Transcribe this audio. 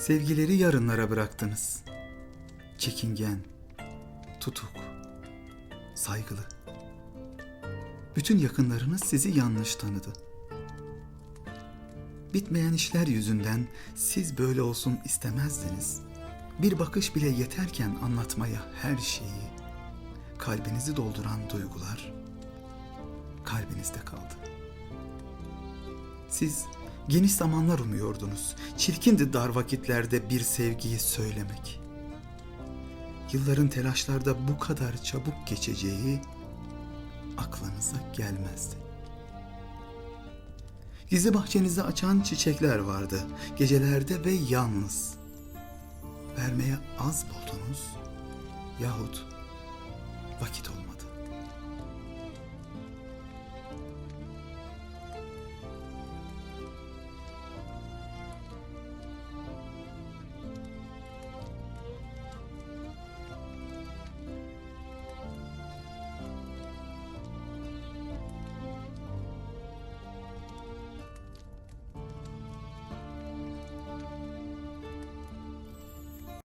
Sevgileri yarınlara bıraktınız. Çekingen, tutuk, saygılı. Bütün yakınlarınız sizi yanlış tanıdı. Bitmeyen işler yüzünden siz böyle olsun istemezdiniz. Bir bakış bile yeterken anlatmaya her şeyi, kalbinizi dolduran duygular kalbinizde kaldı. Siz geniş zamanlar umuyordunuz. Çirkindi dar vakitlerde bir sevgiyi söylemek. Yılların telaşlarda bu kadar çabuk geçeceği aklınıza gelmezdi. Gizli bahçenizi açan çiçekler vardı. Gecelerde ve yalnız. Vermeye az buldunuz yahut vakit olmadı.